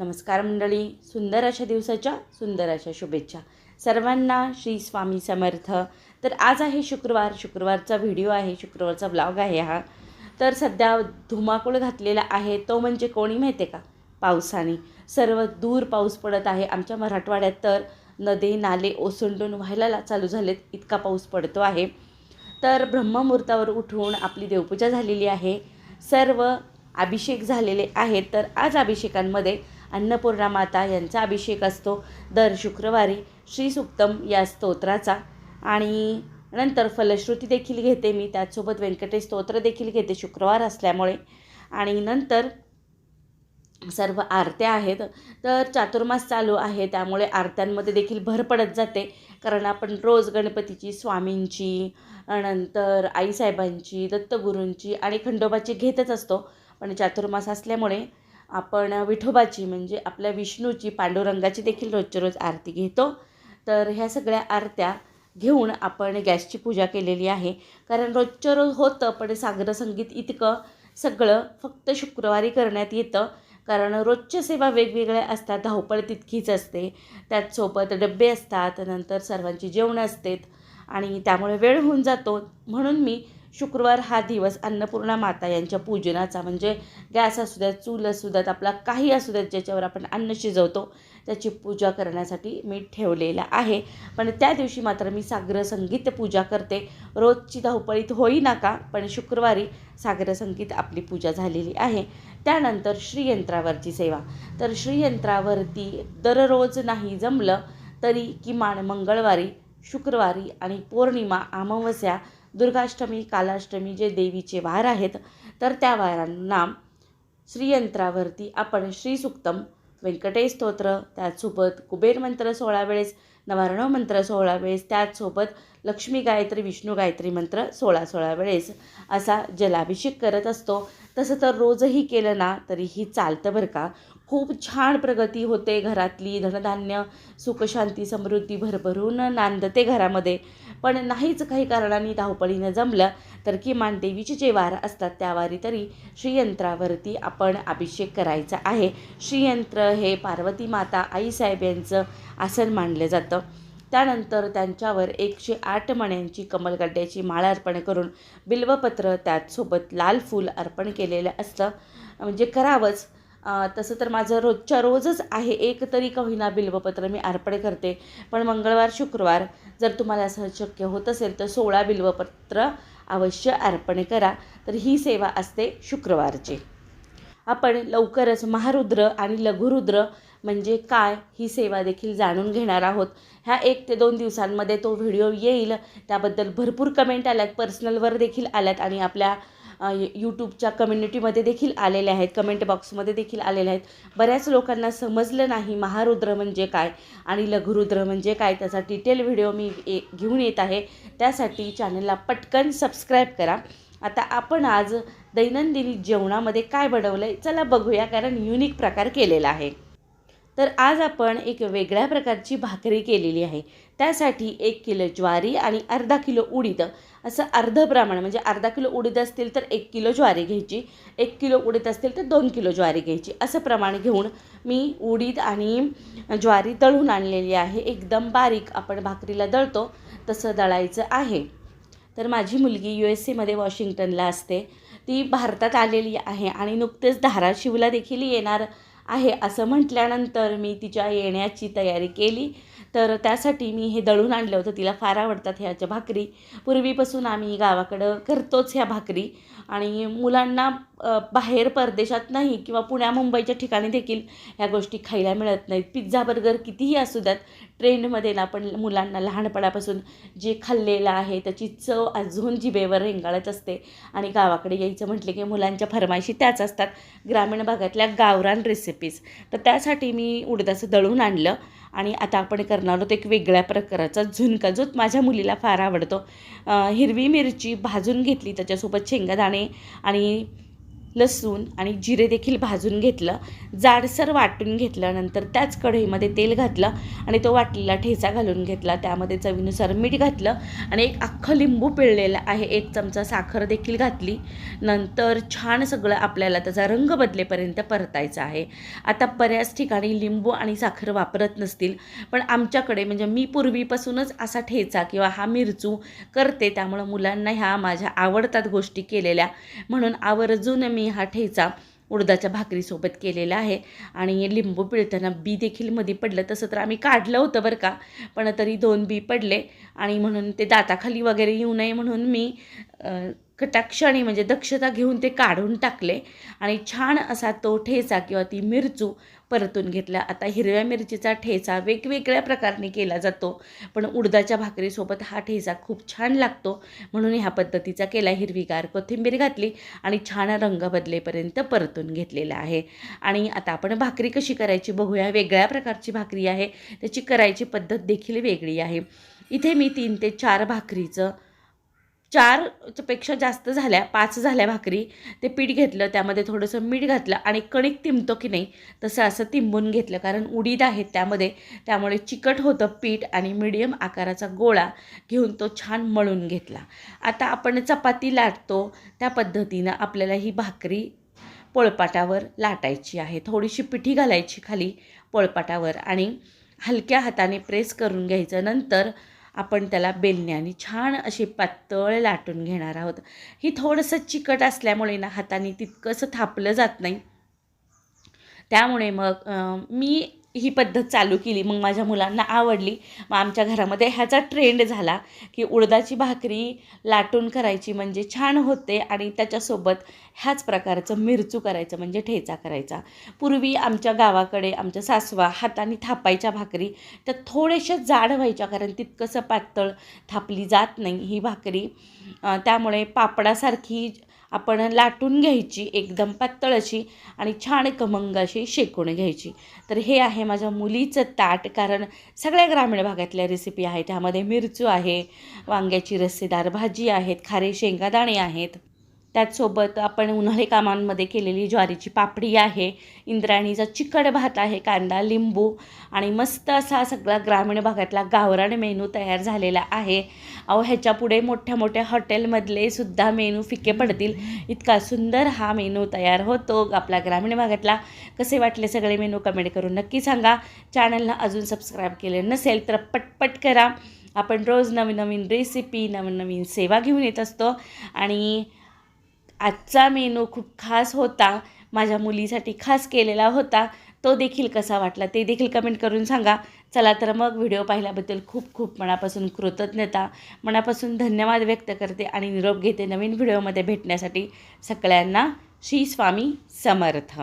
नमस्कार मंडळी. सुंदर अशा दिवसाच्या सुंदर अशा शुभेच्छा. सर्वांना श्री स्वामी समर्थ. तर आज आहे शुक्रवार. शुक्रवारचा व्हिडिओ आहे. शुक्रवारचा ब्लॉग आहे हा. तर सध्या धुमाकूळ घातलेला आहे. तो म्हणजे कोणी माहिती आहे का? पावसाने. सर्व दूर पाऊस पडत आहे आमच्या मराठवाड्यात. तर नदी नाले ओसंडून व्हायला चालू झालेत. इतका पाऊस पडतो आहे. तर ब्रह्ममुहूर्तावर उठून आपली देवपूजा झालेली आहे. सर्व अभिषेक झालेले आहेत. तर आज अभिषेकांमध्ये अन्नपूर्णा माता यांचा अभिषेक असतो. दर शुक्रवारी श्री सुक्तम या स्तोत्राचा आणि नंतर फलश्रुती देखील घेते मी. त्याचसोबत व्यंकटेश स्तोत्र देखील घेते शुक्रवार असल्यामुळे. आणि नंतर सर्व आरत्या आहेत. तर चातुर्मास चालू आहे. त्यामुळे आरत्यांमध्ये देखील भर पडत जाते. कारण आपण रोज गणपतीची स्वामींची नंतर आईसाहेबांची दत्तगुरूंची आणि खंडोबाची घेतच असतो. पण चातुर्मास असल्यामुळे आपण विठोबाची म्हणजे आपल्या विष्णूची पांडुरंगाची देखील रोजच्या रोज आरती घेतो. तर ह्या सगळ्या आरत्या घेऊन आपण गॅसची पूजा केलेली आहे. कारण रोजच्या रोज होतं पण सागर संगीत इतकं सगळं फक्त शुक्रवारी करण्यात येतं. कारण रोजच्या सेवा वेगवेगळ्या असतात धावपळ तितकीच असते. त्याचसोबत डबे असतात नंतर सर्वांची जेवणं असतात आणि त्यामुळे वेळ होऊन जातो. म्हणून मी शुक्रवार हा दिवस अन्नपूर्णा माता यांच्या पूजनाचा म्हणजे गॅस असू द्यात चूल असू द्यात आपला काही असू द्यात ज्याच्यावर आपण अन्न शिजवतो त्याची पूजा करण्यासाठी मी ठेवलेला आहे. पण त्या दिवशी मात्र मी सागर संगीत पूजा करते. रोजची धावपळीत होई का पण शुक्रवारी सागर संगीत आपली पूजा झालेली आहे. त्यानंतर श्रीयंत्रावरची सेवा. तर श्रीयंत्रावरती दररोज नाही जमलं तरी किमान मंगळवारी शुक्रवारी आणि पौर्णिमा अमावस्या दुर्गाष्टमी कालाष्टमी जे देवीचे वार आहेत तर त्या वारांना श्रीयंत्रावरती आपण श्रीसुक्तम व्यंकटेश स्तोत्र त्याचसोबत कुबेर मंत्र सोळा वेळेस नवारणव मंत्र सोळा वेळेस त्याचसोबत लक्ष्मी गायत्री विष्णू गायत्री मंत्र सोळा सोळा वेळेस असा जलाभिषेक करत असतो. तसं तर रोजही केलं ना तरीही चालतं बरं का. खूप छान प्रगती होते घरातली. धनधान्य सुखशांती समृद्धी भरभरून नांदते घरामध्ये. पण नाहीच काही कारणाने धावपळीनं जमलं तर किमान देवीचे जे वार असतात त्या वारी तरी श्रीयंत्रावरती आपण अभिषेक करायचा आहे. श्रीयंत्र हे पार्वती माता आईसाहेब यांचं आसन मानलं जातं. त्यानंतर त्यांच्यावर एकशे आठ मण्यांची कमलगड्ड्याची माळ अर्पण करून बिल्वपत्र त्याचसोबत लाल फूल अर्पण केलेलं असतं. म्हणजे करावंच. तसं तर माझं रोजच्या रोजच आहे. एक तरी कहिना होईना बिल्वपत्र मी अर्पण करते. पण मंगळवार शुक्रवार जर तुम्हाला असं शक्य होत असेल तर सोळा बिल्वपत्र अवश्य अर्पण करा. तर ही सेवा असते शुक्रवारची. आपण लवकरच महारुद्र आणि लघुरुद्र म्हणजे काय ही सेवा देखील जाणून घेणार आहोत. ह्या एक ते दोन दिवसांमध्ये तो व्हिडिओ येईल. त्याबद्दल भरपूर कमेंट आल्यात पर्सनलवर देखील आल्यात आणि आपल्या यूट्यूबच्या कम्युनिटीमध्ये देखील आलेल्या आहेत. कमेंट बॉक्समध्ये देखील आलेल्या आहेत. बऱ्याच लोकांना समजलं नाही महारुद्र म्हणजे काय आणि लघुरुद्र म्हणजे काय त्याचा डिटेल व्हिडिओ मी घेऊन येत आहे. त्यासाठी चॅनलला पटकन सबस्क्राईब करा. आता आपण आज दैनंदिनी जेवणामध्ये काय बनवलं आहे चला बघूया कारण युनिक प्रकार केलेला आहे. तर आज आपण एक वेगळ्या प्रकारची भाकरी केलेली आहे. त्यासाठी एक किलो ज्वारी आणि अर्धा किलो उडीद. असं अर्ध प्रमाण म्हणजे अर्धा किलो उडीद असतील तर एक किलो ज्वारी घ्यायची एक किलो उडीद असतील तर दोन किलो ज्वारी घ्यायची. असं प्रमाण घेऊन मी उडीद आणि ज्वारी दळून आणलेली आहे. एकदम बारीक आपण भाकरीला दळतो तसं दळायचं आहे. तर माझी मुलगी यू एस सीमध्ये वॉशिंग्टनला असते. ती भारतात आलेली आहे आणि नुकतेच धाराशिवला देखील येणार आहे. असं म्हटल्यानंतर मी तिच्या येण्याची तयारी केली. तर त्यासाठी मी हे दळून आणलं होतं. तिला फार आवडतात ह्याच्या भाकरी. पूर्वीपासून आम्ही गावाकडं करतोच ह्या भाकरी. आणि मुलांना बाहेर परदेशात नाही किंवा पुण्या मुंबईच्या ठिकाणी देखील ह्या गोष्टी खायला मिळत नाहीत. पिझ्झा बर्गर कितीही असू द्यात ट्रेंडमध्ये ना आपण मुलांना लहानपणापासून जे खाल्लेलं आहे त्याची चव अजून जिभेवर रेंगाळत असते. आणि गावाकडे यायचं म्हटले की मुलांच्या फरमाईशी त्याच असतात. ग्रामीण भागातल्या गावरान रेसिपीज तर त्यासाठी मी उडदाचं दळून आणलं आणि आता आपण करणार आहोत एक वेगळ्या प्रकाराचा झुणका जो माझ्या मुलीला फार आवडतो. हिरवी मिरची भाजून घेतली त्याच्यासोबत शेंगादाणे आणि लसूण आणि जिरे देखील भाजून घेतलं. जाडसर वाटून घेतलं नंतर त्याच कढईमध्ये तेल घातलं आणि तो वाटलेला ठेचा घालून घेतला. त्यामध्ये चवीनुसार मीठ घातलं आणि एक अख्खं लिंबू पिळलेलं आहे. एक चमचा साखर देखील घातली. नंतर छान सगळं आपल्याला त्याचा रंग बदलेपर्यंत परतायचा आहे. आता बऱ्याच ठिकाणी लिंबू आणि साखर वापरत नसतील पण आमच्याकडे म्हणजे मी पूर्वीपासूनच असा ठेचा किंवा हा मिरचू करते. त्यामुळं मुलांना ह्या माझ्या आवडतात गोष्टी केलेल्या. म्हणून आवर्जून मी हा ठेचा उडदाच्या भाकरीसोबत केलेला आहे. आणि लिंबू पिळताना बी देखील मध्ये पडलं तसं तर आम्ही काढलं होतं बरं का पण तरी दोन बी पडले. आणि म्हणून ते दाताखाली वगैरे येऊ नये म्हणून मी कटाक्षाने म्हणजे दक्षता घेऊन ते काढून टाकले आणि छान असा तो ठेचा किंवा ती मिरचू परतून घेतला आता हिरव्या मिरचीचा ठेचा वेगवेगळ्या प्रकारने केला जातो पण उडदाच्या भाकरीसोबत हा ठेचा खूप छान लागतो. म्हणून ह्या पद्धतीचा केला हिरवीगार कोथिंबीर घातली आणि छान रंग बदलेपर्यंत परतून घेतलेला आहे. आणि आता आपण भाकरी कशी करायची बघूया. वेगळ्या प्रकारची भाकरी आहे. त्याची करायची पद्धत देखील वेगळी आहे. इथे मी तीन ते चार भाकरीचं चारपेक्षा जास्त झाल्या पाच झाल्या भाकरी. ते पीठ घेतलं त्यामध्ये थोडंसं मीठ घातलं आणि कणिक तिंबतो की नाही तसं असं तिंबून घेतलं. कारण उडीद आहेत त्यामध्ये त्यामुळे चिकट होतं पीठ आणि मिडियम आकाराचा गोळा घेऊन तो छान मळून घेतला. आता आपण चपाती लाटतो त्या पद्धतीनं आपल्याला ही भाकरी पोळपाटावर लाटायची आहे. थोडीशी पिठी घालायची खाली पोळपाटावर आणि हलक्या हाताने प्रेस करून घ्यायचं. नंतर आपण त्याला बेलण्याने छान अशी पातळ लाटून घेणार आहोत. ही थोडंसं चिकट असल्यामुळे ना हाताने तितकंसं थापलं जात नाही. त्यामुळे मग मी ही पद्धत चालू केली. मग माझ्या मुलांना आवडली. मग आमच्या घरामध्ये ह्याचा ट्रेंड झाला की उडदाची भाकरी लाटून करायची म्हणजे छान होते आणि त्याच्यासोबत ह्याच प्रकारचं मिरचू करायचं म्हणजे ठेचा करायचा. पूर्वी आमच्या गावाकडे आमच्या सासवा हाताने थापायच्या भाकरी त्या थोड्याशा जाड व्हायच्या कारण तितकंसं पातळ थापली जात नाही ही भाकरी. त्यामुळे पापडासारखी आपण लाटून घ्यायची एकदम पातळ अशी आणि छान कमंग अशी शेकून घ्यायची. तर हे आहे माझ्या मुलीचं ताट कारण सगळ्या ग्रामीण भागातल्या रेसिपी आहेत. त्यामध्ये मिरचू आहे वांग्याची रस्सेदार भाजी आहेत खारे शेंगादाणे आहेत. त्याचसोबत आपण उन्हाळी कामांमध्ये केलेली ज्वारीची पापडी आहे इंद्रायणीचा चिकट भात आहे कांदा लिंबू आणि मस्त असा सगळा ग्रामीण भागातला गावरान मेनू तयार झालेला आहे. अहो ह्याच्यापुढे मोठ्या मोठ्या हॉटेलमधले सुद्धा मेनू फिके पडतील. इतका सुंदर हा मेनू तयार होतो. आपला ग्रामीण भागातला कसे वाटले सगळे मेनू कमेंट करून नक्की सांगा. चॅनलला अजून सबस्क्राईब केले नसेल तर पटपट करा. आपण रोज नवीन नवीन रेसिपी नवीन नवीन सेवा घेऊन येत असतो. आणि आजचा मेनू खूप खास होता माझ्या मुलीसाठी खास केलेला होता तो देखील कसा वाटला ते देखील कमेंट करून सांगा. चला तर मग व्हिडिओ पाहिल्याबद्दल खूप खूप मनापासून कृतज्ञता मनापासून धन्यवाद व्यक्त करते आणि निरोप घेते नवीन व्हिडिओमध्ये भेटण्यासाठी. सगळ्यांना श्री स्वामी समर्थ.